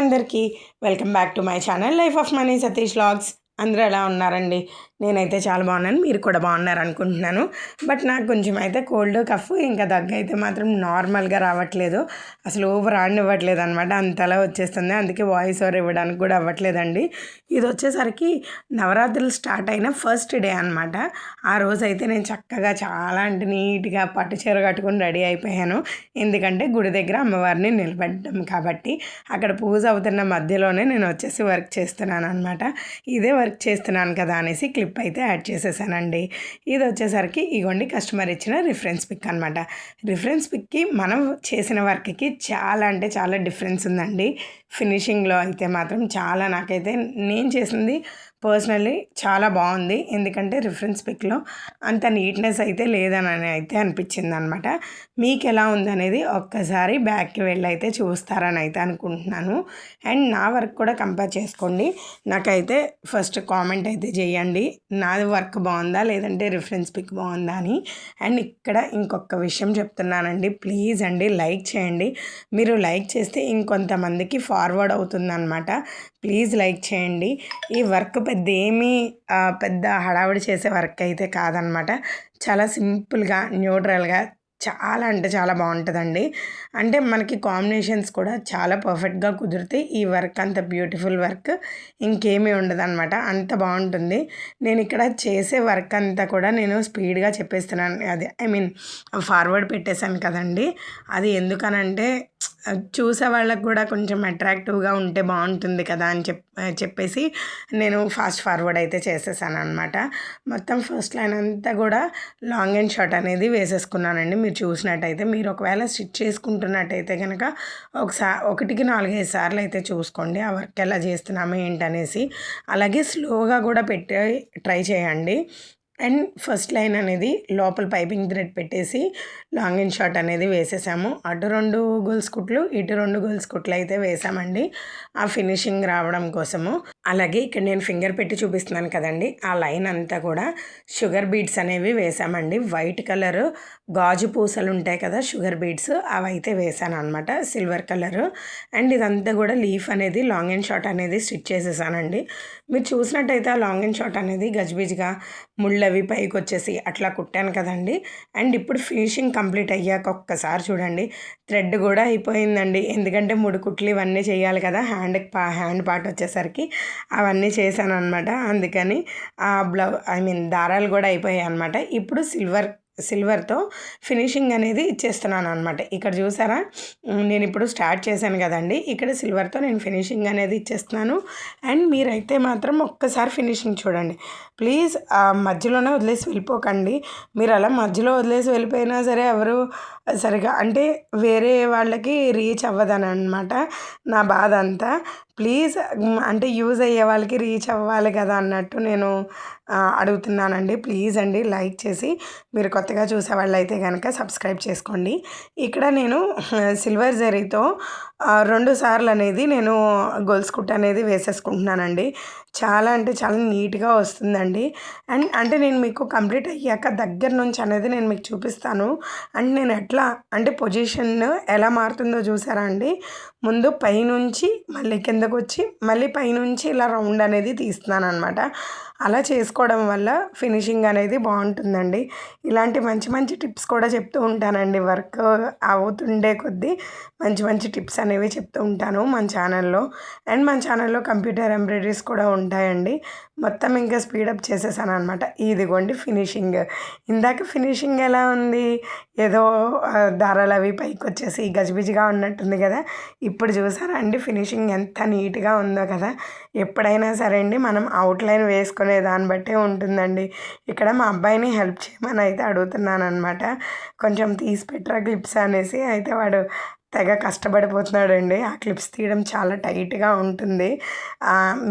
అందరికీ welcome back to my channel life of money Satish logs. అందరూ ఎలా ఉన్నారండి? నేనైతే చాలా బాగున్నాను. మీరు కూడా బాగున్నారు అనుకుంటున్నాను. బట్ నాకు కొంచెం అయితే కోల్డ్ కఫ్ ఇంకా దగ్గు అయితే మాత్రం నార్మల్గా రావట్లేదు. అసలు ఓవర్ ఆడినివ్వట్లేదు అనమాట అంతలా వచ్చేస్తుంది. అందుకే వాయిస్ ఓవర్ ఇవ్వడానికి కూడా అవ్వట్లేదండి. ఇది వచ్చేసరికి నవరాత్రులు స్టార్ట్ అయిన ఫస్ట్ డే అనమాట ఆ రోజు అయితే నేను చక్కగా చాలా అంటే నీట్గా పట్టు చీర కట్టుకుని రెడీ అయిపోయాను. ఎందుకంటే గుడి దగ్గర అమ్మవారిని నిలబెట్టడం కాబట్టి అక్కడ పూజ అవుతున్న మధ్యలోనే నేను వచ్చేసి వర్క్ చేస్తున్నాను అనమాట ఇదే వర్క్ చేస్తున్నాను కదా అనేసి క్లిప్ అయితే యాడ్ చేసేసానండి. ఇది వచ్చేసరికి ఇగోండి కస్టమర్ ఇచ్చిన రిఫరెన్స్ పిక్ అనమాట రిఫరెన్స్ పిక్కి మనం చేసిన వర్క్కి చాలా అంటే చాలా డిఫరెన్స్ ఉందండి. ఫినిషింగ్లో అయితే మాత్రం చాలా నాకైతే నేను చేసింది పర్సనల్లీ చాలా బాగుంది. ఎందుకంటే రిఫరెన్స్ పిక్లో అంత నీట్నెస్ అయితే లేదని అయితే అనిపించింది అనమాట మీకు ఎలా ఉందనేది ఒక్కసారి బ్యాక్కి వెళ్ళి అయితే చూస్తారని అయితే అనుకుంటున్నాను. అండ్ నా వర్క్ కూడా కంపేర్ చేసుకోండి. నాకైతే ఫస్ట్ కామెంట్ అయితే చేయండి. నాది వర్క్ బాగుందా? లేదంటే రిఫరెన్స్ పిక్ బాగుందా అని. అండ్ ఇక్కడ ఇంకొక విషయం చెప్తున్నానండి. ప్లీజ్ అండి లైక్ చేయండి. మీరు లైక్ చేస్తే ఇంకొంతమందికి ఫార్వర్డ్ అవుతుందన్నమాట. ప్లీజ్ లైక్ చేయండి. ఈ వర్క్ పెద్ద ఏమీ పెద్ద హడావిడి చేసే వర్క్ అయితే కాదనమాట చాలా సింపుల్గా న్యూట్రల్గా చాలా అంటే చాలా బాగుంటుందండి. అంటే మనకి కాంబినేషన్స్ కూడా చాలా పర్ఫెక్ట్గా కుదిరితే ఈ వర్క్ అంత బ్యూటిఫుల్ వర్క్ ఇంకేమీ ఉండదు అనమాట అంత బాగుంటుంది. నేను ఇక్కడ చేసే వర్క్ అంతా కూడా నేను స్పీడ్గా చెప్పేస్తున్నాను. అది ఐ మీన్ ఫార్వర్డ్ పెట్టేశాను కదండి. అది ఎందుకనంటే చూసే వాళ్ళకు కూడా కొంచెం అట్రాక్టివ్గా ఉంటే బాగుంటుంది కదా అని చెప్ చెప్పేసి నేను ఫాస్ట్ ఫార్వర్డ్ అయితే చేసేసాను అనమాట మొత్తం ఫస్ట్ లైన్ అంతా కూడా లాంగ్ అండ్ షార్ట్ అనేది వేసేసుకున్నానండి. మీరు చూసినట్టయితే మీరు ఒకవేళ స్టిచ్ చేసుకుంటున్నట్టయితే కనుక ఒకసారి ఒకటికి నాలుగైదు సార్లు అయితే చూసుకోండి. ఆ వర్క్ ఎలా చేస్తున్నాము ఏంటనేసి అలాగే స్లోగా కూడా పెట్టి ట్రై చేయండి. అండ్ ఫస్ట్ లైన్ అనేది లోపల పైపింగ్ థ్రెడ్ పెట్టేసి లాంగ్ అండ్ షార్ట్ అనేది వేసేసాము. అటు రెండు గోల్స్ కుట్లు ఇటు రెండు గోల్స్ కుట్లు అయితే వేసామండి. ఆ ఫినిషింగ్ రావడం కోసము. అలాగే ఇక్కడ నేను ఫింగర్ పెట్టి చూపిస్తున్నాను కదండి. ఆ లైన్ అంతా కూడా షుగర్ బీడ్స్ అనేవి వేసామండి. వైట్ కలర్ గాజు పూసలు ఉంటాయి కదా షుగర్ బీడ్స్ అవి అయితే వేసాను అనమాట సిల్వర్ కలర్. అండ్ ఇదంతా కూడా లీఫ్ అనేది లాంగ్ అండ్ షార్ట్ అనేది స్టిచ్ చేసేసానండి. మీరు చూసినట్టయితే ఆ లాంగ్ అండ్ షార్ట్ అనేది గజ్బిజ్గా ముళ్ళవి పైకి వచ్చేసి అట్లా కుట్టాను కదండి. అండ్ ఇప్పుడు ఫినిషింగ్ కంప్లీట్ అయ్యాక ఒక్కసారి చూడండి. థ్రెడ్ కూడా అయిపోయిందండి. ఎందుకంటే మూడు కుట్లు ఇవన్నీ చేయాలి కదా. హ్యాండ్ పా హ్యాండ్ పార్ట్ వచ్చేసరికి అవన్నీ చేశాను అనమాట అందుకని ఆ బ్లౌ ఐ మీన్ దారాలు కూడా అయిపోయాయి అనమాట ఇప్పుడు సిల్వర్ సిల్వర్తో ఫినిషింగ్ అనేది ఇచ్చేస్తున్నాను అనమాట ఇక్కడ చూసారా? నేను ఇప్పుడు స్టార్ట్ చేశాను కదండి. ఇక్కడ సిల్వర్తో నేను ఫినిషింగ్ అనేది ఇచ్చేస్తున్నాను. అండ్ మీరైతే మాత్రం ఒక్కసారి ఫినిషింగ్ చూడండి. ప్లీజ్ మధ్యలోనే వదిలేసి వెళ్ళిపోకండి. మీరు అలా మధ్యలో వదిలేసి వెళ్ళిపోయినా సరే ఎవరు సరిగా అంటే వేరే వాళ్ళకి రీచ్ అవ్వదని అనమాట నా బాధ అంతా ప్లీజ్ అంటే యూజ్ అయ్యే వాళ్ళకి రీచ్ అవ్వాలి కదా అన్నట్టు నేను అడుగుతున్నానండి. ప్లీజ్ అండి లైక్ చేసి మీరు కొత్తగా చూసే వాళ్ళు అయితే కనుక సబ్స్క్రైబ్ చేసుకోండి. ఇక్కడ నేను సిల్వర్ జరీతో రెండు సార్లు అనేది నేను గొలుసు కుట్ట అనేది వేసేసుకుంటున్నానండి. చాలా అంటే చాలా నీట్గా వస్తుందండి. అండ్ అంటే నేను మీకు కంప్లీట్ అయ్యాక దగ్గర నుంచి అనేది నేను మీకు చూపిస్తాను. అండ్ నేను ఎట్లా అంటే పొజిషన్ ఎలా మారుతుందో చూసారా అండి? ముందు పైనుంచి మళ్ళీ కిందకు వచ్చి మళ్ళీ పైనుంచి ఇలా రౌండ్ అనేది తీస్తున్నాను అనమాట అలా చేసుకోవడం వల్ల ఫినిషింగ్ అనేది బాగుంటుందండి. ఇలాంటి మంచి మంచి టిప్స్ కూడా చెప్తూ ఉంటానండి. వర్క్ అవుతుండే కొద్దీ మంచి మంచి టిప్స్ అనేవి చెప్తూ ఉంటాను మన ఛానల్లో. అండ్ మన ఛానల్లో కంప్యూటర్ ఎంబ్రాయిడరీస్ కూడా ఉంటాయండి. మొత్తం ఇంకా స్పీడప్ చేసేసాను అనమాట ఇదిగోండి ఫినిషింగ్ ఇందాక ఫినిషింగ్ ఎలా ఉంది? ఏదో దారాలు అవి పైకి వచ్చేసి గజిబిజిగా ఉన్నట్టుంది కదా. ఇప్పుడు చూసారా అండి ఫినిషింగ్ ఎంత నీట్గా ఉందో కదా. ఎప్పుడైనా సరే అండి మనం అవుట్లైన్ వేసుకునే దాన్ని బట్టే ఉంటుందండి. ఇక్కడ మా అబ్బాయిని హెల్ప్ చేయమని అయితే అడుగుతున్నాను అనమాట కొంచెం తీసి పెట్టరా క్లిప్స్ అనేసి అయితే వాడు తెగ కష్టపడిపోతున్నాడండి. ఆ క్లిప్స్ తీయడం చాలా టైట్గా ఉంటుంది.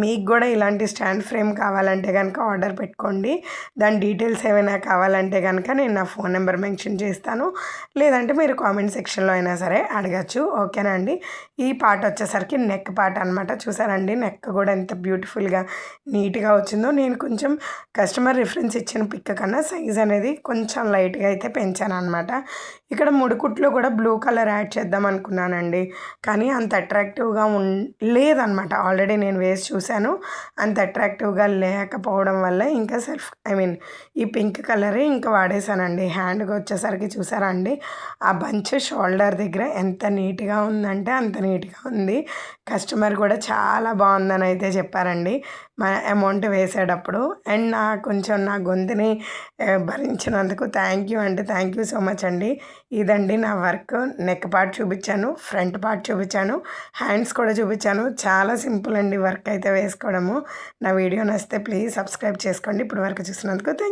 మీకు కూడా ఇలాంటి స్టాండ్ ఫ్రేమ్ కావాలంటే కనుక ఆర్డర్ పెట్టుకోండి. దాని డీటెయిల్స్ ఏమైనా కావాలంటే కనుక నేను నా ఫోన్ నెంబర్ మెన్షన్ చేస్తాను. లేదంటే మీరు కామెంట్ సెక్షన్లో అయినా సరే అడగచ్చు. ఓకేనా అండి? ఈ పార్ట్ వచ్చేసరికి నెక్ పార్ట్ అనమాట చూసారండి? నెక్ కూడా ఎంత బ్యూటిఫుల్గా నీట్గా వచ్చిందో. నేను కొంచెం కస్టమర్ రిఫరెన్స్ ఇచ్చిన పిక్ కన్నా సైజ్ అనేది కొంచెం లైట్గా అయితే పెంచాను అనమాట ఇక్కడ ముడుకుట్లు కూడా బ్లూ కలర్ యాడ్ చేద్దాం అనుకున్నానండి. కానీ అంత అట్రాక్టివ్గా ఉన్ లేదనమాట. ఆల్రెడీ నేను వేసి చూశాను. అంత అట్రాక్టివ్గా లేకపోవడం వల్ల ఇంకా సెల్ఫ్ ఐ మీన్ ఈ పింక్ కలరే ఇంకా వాడేసానండి హ్యాండ్కి వచ్చేసరికి చూసారా అండి? ఆ బంచ్ షోల్డర్ దగ్గర ఎంత నీట్గా ఉందంటే అంత నీట్గా ఉంది. కస్టమర్ కూడా చాలా బాగుందని అయితే చెప్పారండి. అమౌంట్ వేసేటప్పుడు అండ్ నా కొంచెం నా గొంతుని భరించినందుకు థ్యాంక్ యూ అంటే థ్యాంక్ యూ సో మచ్ అండి. ఇదండి నా వర్క్ నెక్ పార్ట్ చూపించాను ఫ్రంట్ పార్ట్ చూపించాను హ్యాండ్స్ కూడా చూపించాను. చాలా సింపుల్ అండి వర్క్ అయితే వేసుకోవడము. నా వీడియో నచ్చితే ప్లీజ్ సబ్స్క్రైబ్ చేసుకోండి. ఇప్పుడు వరకు చూసినందుకు థ్యాంక్